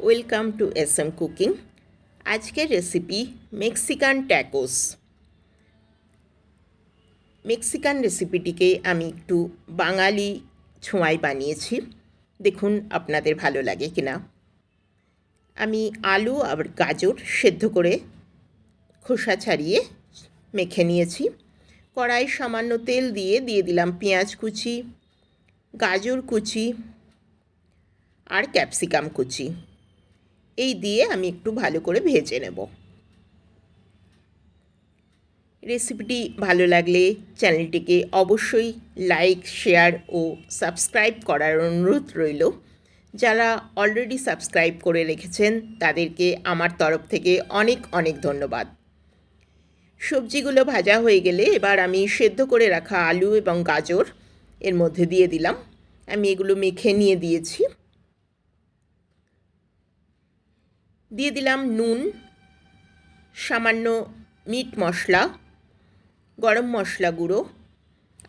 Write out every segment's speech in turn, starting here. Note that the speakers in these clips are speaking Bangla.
Welcome to S M cooking আজকের রেসিপি মেক্সিকান ট্যাকোস মেক্সিকান রেসিপিটিকে আমি একটু বাঙালি ছোঁয়ায় বানিয়েছি। দেখুন আপনাদের ভালো লাগে কিনা। আমি আলু আর গাজর সেদ্ধ করে খোসা ছাড়িয়ে মেখে নিয়েছি। কড়াই সামান্য তেল দিয়ে দিয়ে দিলাম পেঁয়াজ কুচি, গাজর কুচি আর ক্যাপসিকাম কুচি। এই দিয়ে আমি একটু ভালো করে ভেজে নেব। রেসিপিটি ভালো লাগলে চ্যানেলটিকে অবশ্যই লাইক, শেয়ার ও সাবস্ক্রাইব করার অনুরোধ রইল। যারা অলরেডি সাবস্ক্রাইব করে রেখেছেন, তাদেরকে আমার তরফ থেকে অনেক অনেক ধন্যবাদ। সবজিগুলো ভাজা হয়ে গেলে এবার আমি সেদ্ধ করে রাখা আলু এবং গাজর এর মধ্যে দিয়ে দিলাম। আমি এগুলো মেখে নিয়ে দিয়েছি। দিয়ে দিলাম নুন, সামান্য মিট মশলা, গরম মশলা গুঁড়ো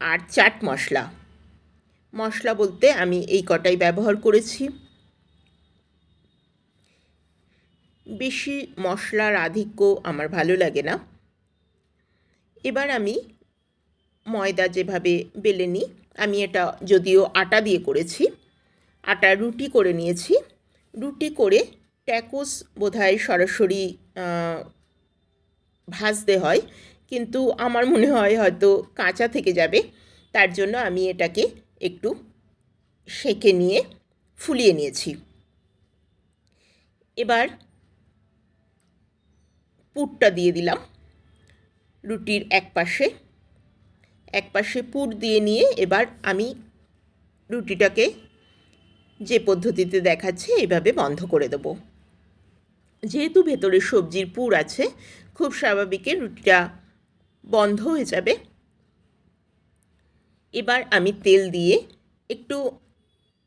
আর চাট মশলা। মশলা বলতে আমি এই কটাই ব্যবহার করেছি। বেশি মশলার আধিক্য আমার ভালো লাগে না। এবার আমি ময়দা যেভাবে বেলে নিই, আমি এটা যদিও আটা দিয়ে করেছি, আটা রুটি করে নিয়েছি। রুটি করে ট্যাকোস বোধহয় সরাসরি ভাজতে হয়। কিন্তু আমার মনে হয় হয়তো কাঁচা থেকে যাবে। তার জন্য আমি এটাকে একটু সেকে নিয়ে ফুলিয়ে নিয়েছি। এবার পুরটা দিয়ে দিলাম রুটির এক পাশে এক পাশে পুর দিয়ে নিয়ে এবার আমি রুটিটাকে যে পদ্ধতিতে দেখাচ্ছে, এভাবে বন্ধ করে দেবো। যেহেতু ভেতরে সবজির পুর আছে, খুব স্বাভাবিকে রুটিটা বন্ধ হয়ে যাবে। এবার আমি তেল দিয়ে একটু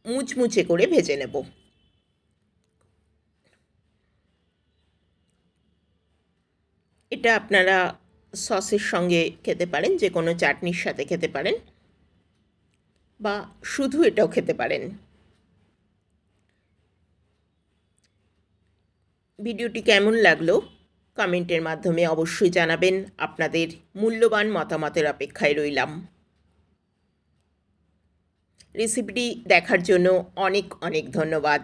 মুচমুচে করে ভেজে নেব। এটা আপনারা সসের সঙ্গে খেতে পারেন, যে কোনো চাটনির সাথে খেতে পারেন, বা শুধু এটাও খেতে পারেন। ভিডিওটি কেমন লাগল? কমেন্টের মাধ্যমে অবশ্যই জানাবেন, আপনাদের মূল্যবান মতামতের অপেক্ষায় রইলাম। রেসিপিটি দেখার জন্য অনেক অনেক ধন্যবাদ।